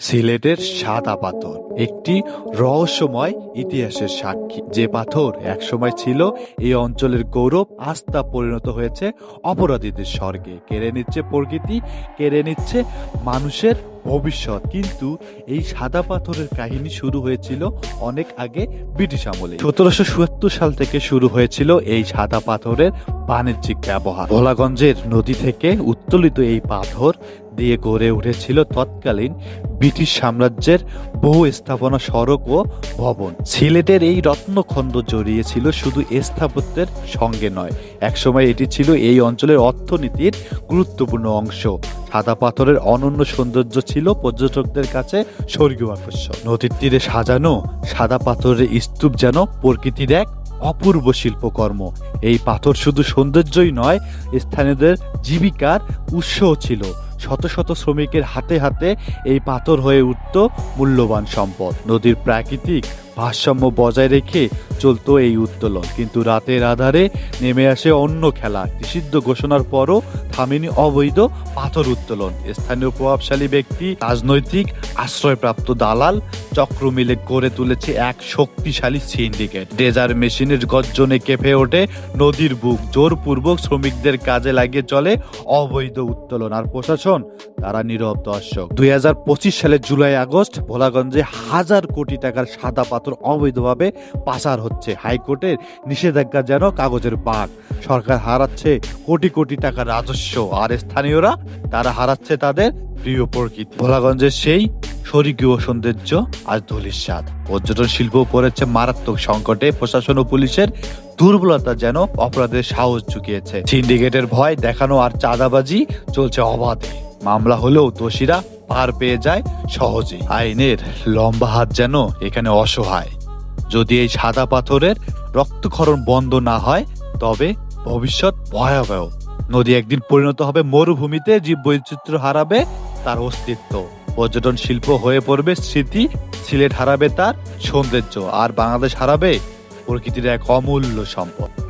সিলেটের সাদা পাথর একটি রহস্যময় ইতিহাসের সাক্ষী। যে পাথর একসময় ছিল এই অঞ্চলের গৌরব আস্থা পরিণত হয়েছে অপরাধীদের স্বর্গে। কেড়ে নিচ্ছে প্রকৃতি, কেড়ে নিচ্ছে মানুষের ভবিষ্যৎ। কিন্তু এই সাদা পাথরের কাহিনী শুরু হয়েছিল অনেক আগে ব্রিটিশ আমলে। সতেরোশো চুয়াত্তর সাল থেকে শুরু হয়েছিল এই সাদা পাথরের বাণিজ্যিক ব্যবহার। ভোলাগঞ্জের নদী থেকে উত্তোলিত এই পাথর দিয়ে গড়ে উঠেছিল তৎকালীন ব্রিটিশ সাম্রাজ্যের বহু স্থাপনা সড়ক ও ভবন। সিলেটের এই রত্নখণ্ড জড়িয়েছিল শুধু স্থাপত্যের সঙ্গে নয়, একসময় এটি ছিল এই অঞ্চলের অর্থনীতির গুরুত্বপূর্ণ অংশ। সাদা পাথরের অনন্য সৌন্দর্য ছিল পর্যটকদের কাছে স্বর্গীয় আকর্ষণ। নদীর তীরে সাজানো সাদা পাথরের স্তূপ যেন প্রকৃতির এক অপূর্ব শিল্পকর্ম। এই পাথর শুধু সৌন্দর্যই নয়, স্থানীয়দের জীবিকার উৎসও ছিল। শত শত শ্রমিকের হাতে হাতে এই পাথর হয়ে উঠত মূল্যবান সম্পদ। নদীর প্রাকৃতিক ভারসাম্য বজায় রেখে চলত এই উত্তোলন। কিন্তু রাতের আধারে নেমে আসে অন্য খেলা। নিষিদ্ধ ঘোষণার পরও থামেনি অবৈধ পাথর উত্তোলন। স্থানীয় প্রভাবশালী ব্যক্তি, রাজনৈতিক আশ্রয়প্রাপ্ত দালাল, চক্র মিলে গড়ে তুলেছে এক শক্তিশালী সিন্ডিকেট। ডেজার মেশিনের গর্জনে কেঁপে ওঠে নদীর বুক। জোরপূর্বক শ্রমিকদের কাজে লাগিয়ে চলে অবৈধ উত্তোলন। আর প্রশাসন? তারা নীরব দর্শক। দুই হাজার পঁচিশ সালের জুলাই আগস্ট, ভোলাগঞ্জে হাজার কোটি টাকার সাদা পাথর অবৈধভাবে পাচার হচ্ছে। হাইকোর্টের নিষেধাজ্ঞা যেন কাগজের বাঘ সরকার হারাচ্ছে কোটি কোটি টাকা রাজস্ব। আর স্থানীয়রা, তারা হারাচ্ছে তাদের প্রিয় প্রকৃতি। ভোলাগঞ্জের সেই স্বর্গীয় সৌন্দর্য আজ ধুলির স্বাদ। পর্যটন শিল্প পড়েছে মারাত্মক সংকটে, প্রশাসন ও পুলিশের দুর্বলতা যেন অপরাধের সাহস চুকিয়েছে সিন্ডিকেটের ভয় দেখানো আর চাঁদাবাজি চলছে অবাধে। মামলা হলেও দোষীরা পার পেয়ে যায় সহজে। আইনের লম্বা হাত যেন এখানে অসহায়। যদি এই সাদা পাথরের রক্তক্ষরণ বন্ধ না হয়, তবে ভবিষ্যৎ ভয়াবহ। নদী একদিন পরিণত হবে মরুভূমিতে জীব বৈচিত্র্য হারাবে তার অস্তিত্ব। পর্যটন শিল্প হয়ে পড়বে স্মৃতি, সিলেট হারাবে তার সৌন্দর্য, আর বাংলাদেশ হারাবে প্রকৃতির এক অমূল্য সম্পদ।